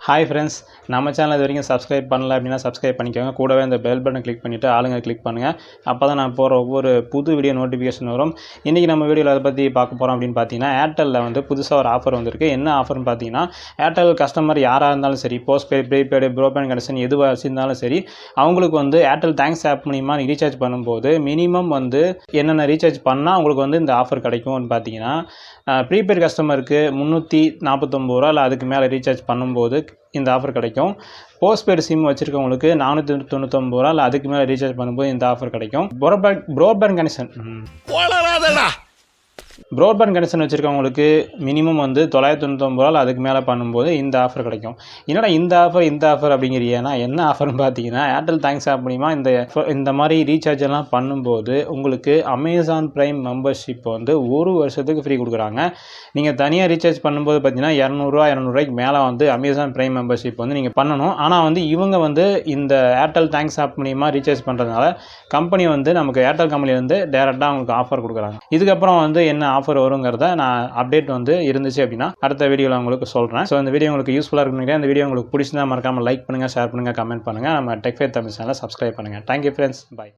Hi friends நம்ம channel இது வரைக்கும் சப்ஸ்கிரைப் பண்ணல அப்படின்னா சப்ஸ்கிரைப் பண்ணிக்கோங்க. கூடவே இந்த பெல் பட்டன் கிளிக் பண்ணிவிட்டு ஆளுங்க கிளிக் பண்ணுங்கள் அப்போ தான் நான் போகிற ஒவ்வொரு புது வீடியோ நோட்டிஃபிகேஷன் வரும். இன்றைக்கி நம்ம வீடியோவில் அதை பற்றி பார்க்க போகிறோம் அப்படின்னு பார்த்தீங்கன்னா ஏர்டெல்லில் வந்து புதுசாக ஒரு ஆஃபர் வந்திருக்கு. என்ன ஆஃபர்னு பார்த்தீங்கன்னா ஏர்டெல் கஸ்டமர் யாராக இருந்தாலும் சரி post paid prepaid broadband connection எதுவாக இருந்தாலும் சரி அவங்களுக்கு வந்து ஏர்டெல் தேங்க்ஸ் ஆப் மூலிமா ரீசார்ஜ் பண்ணும்போது மினிமம் வந்து என்னென்ன ரீசார்ஜ் பண்ணால் அவங்களுக்கு வந்து இந்த ஆஃபர் கிடைக்கும்னு பார்த்தீங்கன்னா ப்ரீபெய்ட் கஸ்டமருக்கு முந்நூற்றி நாற்பத்தொம்பது ரூபா இல்லை அதுக்கு மேலே ரீசார்ஜ் பண்ணும்போது இந்த ஆஃபர் கிடைக்கும். போஸ்ட்பெய்டு சிம் வச்சுருக்கவங்களுக்கு நானூற்றி தொண்ணூத்தொம்பது ரூபா இல்லை அதுக்கு மேலே ரீசார்ஜ் பண்ணும்போது இந்த ஆஃபர் கிடைக்கும். Broadband broadband connection broadband connection வச்சுருக்கவங்களுக்கு minimum வந்து தொள்ளாயிரத்தி தொண்ணூத்தொம்பது ரூபா அதுக்கு மேலே பண்ணும்போது இந்த ஆஃபர் கிடைக்கும். என்னடா இந்த ஆஃபர் இந்த ஆஃபர் அப்படிங்கிறியனா என்ன ஆஃபர்னு பார்த்தீங்கன்னா ஏர்டெல் தேங்க்ஸ் ஆப் மூலிமா இந்த இந்த மாதிரி ரீசார்ஜ் எல்லாம் பண்ணும்போது உங்களுக்கு அமேசான் ப்ரைம் மெம்பர்ஷிப் வந்து ஒரு வருஷத்துக்கு ஃப்ரீ கொடுக்குறாங்க. நீங்கள் தனியாக ரீசார்ஜ் பண்ணும்போது பார்த்தீங்கன்னா இரநூறுவா இரநூறுவாய்க்கு மேலே வந்து அமேசான் ப்ரைம் மெம்பர்ஷிப் வந்து நீங்கள் பண்ணணும். ஆனால் வந்து இவங்க வந்து இந்த ஏர்டெல் தேங்க்ஸ் ஆப் மூலிமா ரீசார்ஜ் பண்ணுறதுனால கம்பெனி வந்து நமக்கு ஏர்டெல் கம்பெனி வந்து டேரெக்டாக அவங்களுக்கு ஆஃபர் கொடுக்குறாங்க. இதுக்கப்புறம் வந்து என்ன ஆஃபர் வருங்கிறத நான் அப்டேட் வந்து இருந்துச்சு அப்படின்னா அடுத்த வீடியோவில் உங்களுக்கு சொல்கிறேன் ஸோ இந்த வீடியோ உங்களுக்கு யூஸ்ஃபுல்லாக இருக்குன்னு நினைக்கிறேன். இந்த வீடியோ உங்களுக்கு பிடிச்சிருந்தா மறக்காமல் லைக் பண்ணுங்கள் ஷேர் பண்ணுங்கள் கமெண்ட் பண்ணுங்கள் நம்ம டெக்ஃபேர் தமிழ் சேனலை சப்ஸ்கிரைப் பண்ணுங்கள் தேங்க்யூ ஃப்ரெண்ட்ஸ் பை